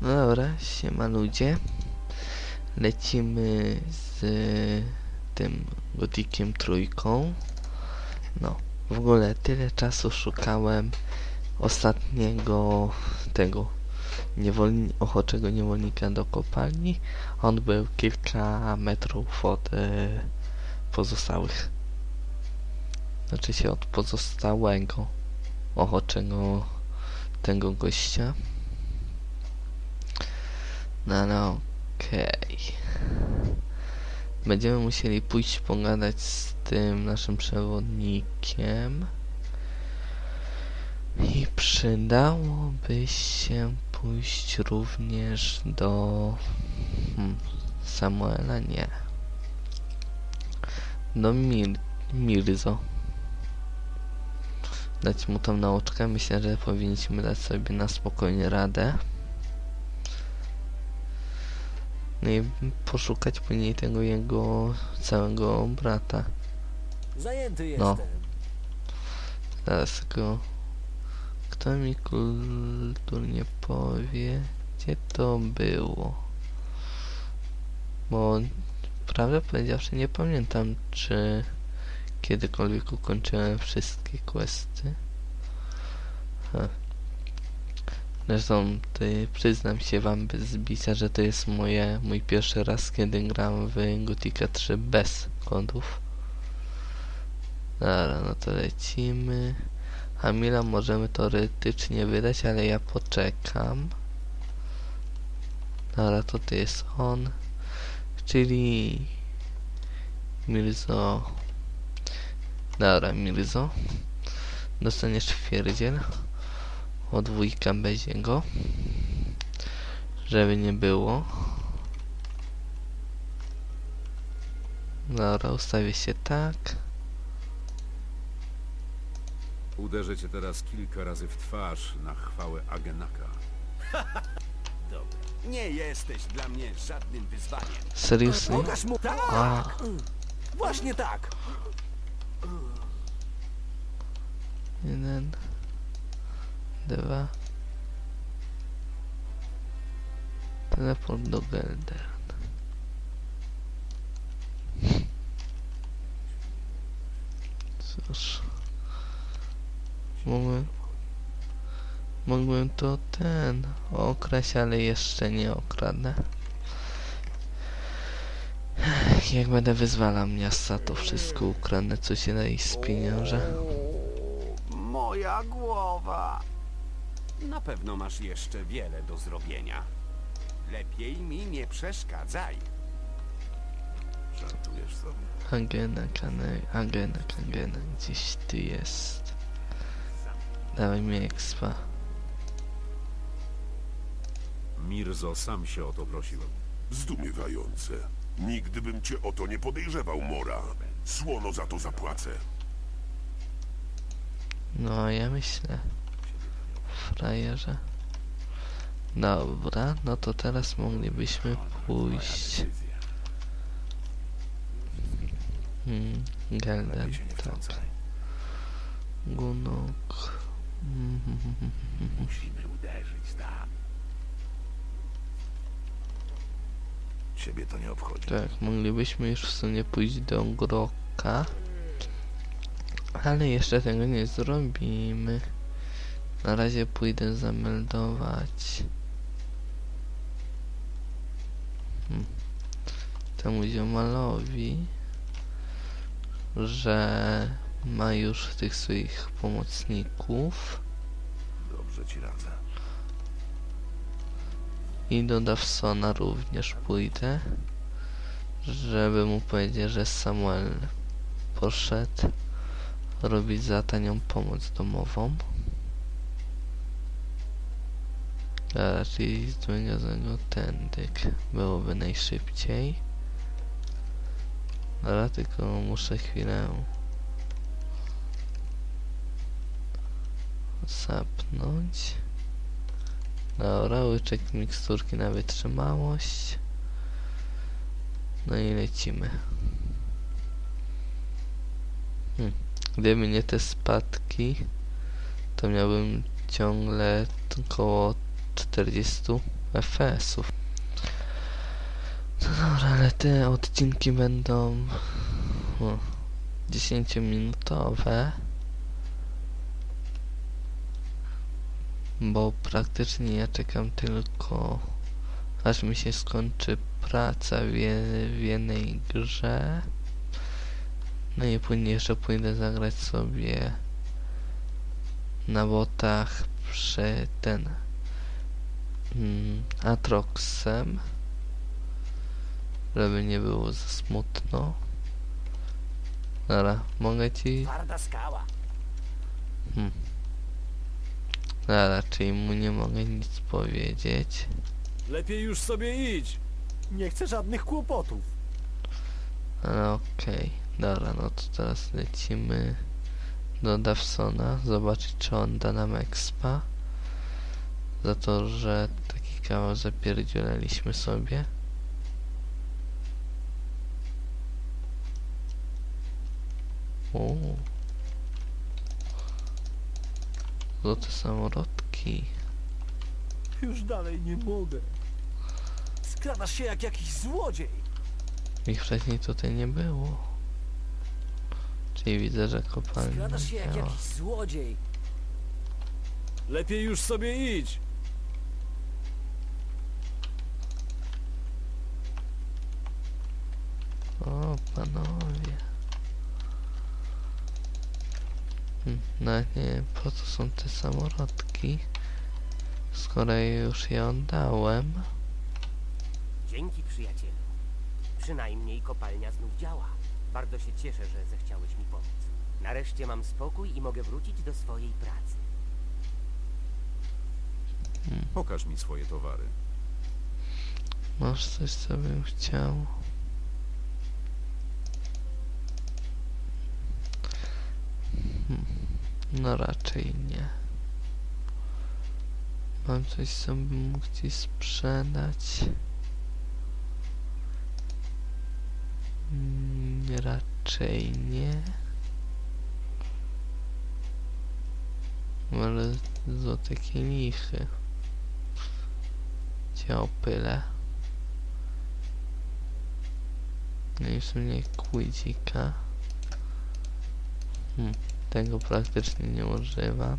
No dobra, siema ludzie. Lecimy z tym gotikiem trójką. No, w ogóle tyle czasu szukałem ostatniego tego niewolni ochoczego niewolnika do kopalni. On był kilka metrów od e, pozostałych. Znaczy się od pozostałego ochoczego tego gościa. No ale okej. Będziemy musieli pójść pogadać z tym naszym przewodnikiem. I przydałoby się pójść również do hmm, Samuela, nie. Do Mir Mirzo. Dać mu tą nauczkę. Myślę, że powinniśmy dać sobie na spokojnie radę. No i poszukać później tego jego całego brata. Zajęty No. jestem. Zaraz go... Kto mi kulturnie powie, gdzie to było? Bo prawdę powiedziawszy nie pamiętam, czy kiedykolwiek ukończyłem wszystkie questy. Zresztą ty, przyznam się wam bez zbicia, że to jest moje, mój pierwszy raz, kiedy gram w Gothica 3 bez kodów. Dobra, no to lecimy. Hamila możemy teoretycznie wydać, ale ja poczekam. Dobra, to to jest on. Czyli... Mirzo... Dobra, Mirzo. Dostaniesz twierdziel. O dwójka bez jego. Żeby nie było. Dobra, ustawię się tak. Uderzę cię teraz kilka razy w twarz na chwałę Agenaka. Nie jesteś dla mnie żadnym wyzwaniem. Seriously? Pokaż mu tak! A, Właśnie tak! jeden, dwa. Teleport do Gelder. Cóż. Mogłem... Mogłem to ten okraść, ale jeszcze nie okradnę. Jak będę wyzwalał miasta, to wszystko ukradnę, co się da i spieniążę. O, moja głowa. Na pewno masz jeszcze wiele do zrobienia. Lepiej mi nie przeszkadzaj. Żartujesz sobie? Agena, kane, agena, kangena, gdzieś ty jest. Dawaj mi expa. Mirzo sam się o to prosił. Zdumiewające. Nigdy bym cię o to nie podejrzewał, Mora. Słono za to zapłacę. No, ja myślę. Frajerze. Dobra, no to teraz moglibyśmy pójść. Hmm, Gelden, tak. Gunok. Musimy uderzyć tam. Ciebie to nie obchodzi. Tak, moglibyśmy już w sumie pójść do Groka. Ale jeszcze tego nie zrobimy. Na razie pójdę zameldować. Hmm. Temu ziomalowi, że ma już tych swoich pomocników Dobrze ci radzę. i do Dawsona również pójdę, żeby mu powiedzieć, że Samuel poszedł robić za tanią pomoc domową. Raczej zmienionego tędyk byłoby najszybciej. Ale tylko muszę chwilę zapnąć. Dobra, łyczek miksturki na wytrzymałość. No i lecimy. Hmm. Gdyby nie te spadki, to miałbym ciągle około 40 FPS-ów. No dobra, ale te odcinki będą o, 10-minutowe. Bo praktycznie ja czekam tylko aż mi się skończy praca w, je, w jednej grze. No i później jeszcze pójdę zagrać sobie na botach przy ten Atroxem żeby nie było za smutno. Dobra, mogę ci... Twarda skała. A raczej mu nie mogę nic powiedzieć. Lepiej już sobie idź. Nie chcę żadnych kłopotów. Ale okej, dobra, no to teraz lecimy do Dawsona, zobaczyć czy on da nam expa. Za to, że taki kawał zapierdzielaliśmy sobie. Uuu. Złote samolotki. Już dalej nie mogę. Skradasz się jak jakiś złodziej. Ich wcześniej tutaj nie było. Czyli widzę, że kopalnia Skradasz się jak działa. jakiś złodziej. Lepiej już sobie idź. O, panowie. Hm, No nie wiem, po co są te samolotki, skoro już je oddałem. Dzięki przyjacielu. Przynajmniej kopalnia znów działa. Bardzo się cieszę, że zechciałeś mi pomóc. Nareszcie mam spokój i mogę wrócić do swojej pracy. Pokaż mi swoje towary. Masz coś, co bym chciał? No raczej nie. Mam coś, co bym mógł ci sprzedać? Mm, Raczej nie. Ale złote kielichy. Cię opylę. No i w sumie kłydzika. Hmm, tego praktycznie nie używam.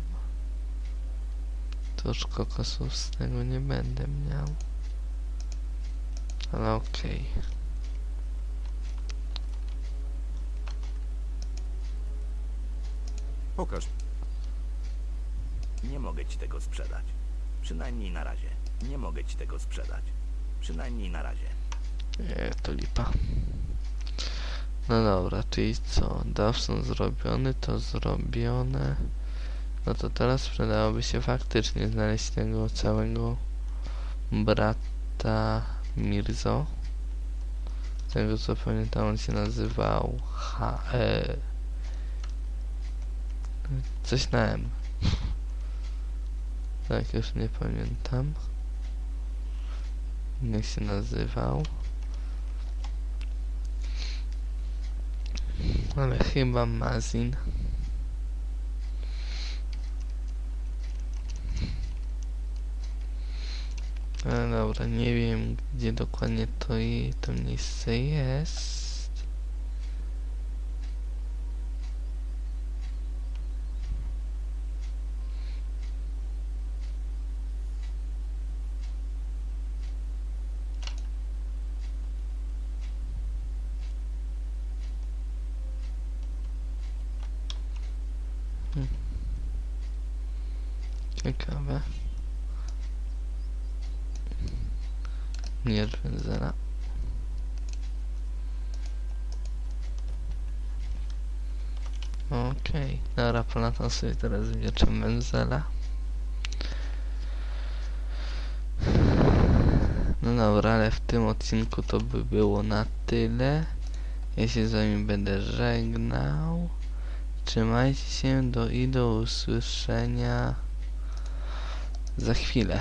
To już kokosów z tego nie będę miał. Ale okej. Pokaż. Nie mogę ci tego sprzedać. Przynajmniej na razie. Nie mogę ci tego sprzedać. Przynajmniej na razie. Nie, to lipa. No dobra, czyli co? Dawson zrobiony, to zrobione. No to teraz przydałoby się faktycznie znaleźć tego całego brata Mirzo. Tego co pamiętam on się nazywał H e, Coś na M. Tak, już nie pamiętam. Jak się nazywał. Ale chyba Mazin. Ale dobra, nie wiem gdzie dokładnie to, i to miejsce jest. Ciekawe. Mierz węzela. Okej, dobra, polatam sobie teraz wieczem węzela. No dobra, ale w tym odcinku to by było na tyle. Ja się z wami będę żegnał. Trzymajcie się do i do usłyszenia za chwilę.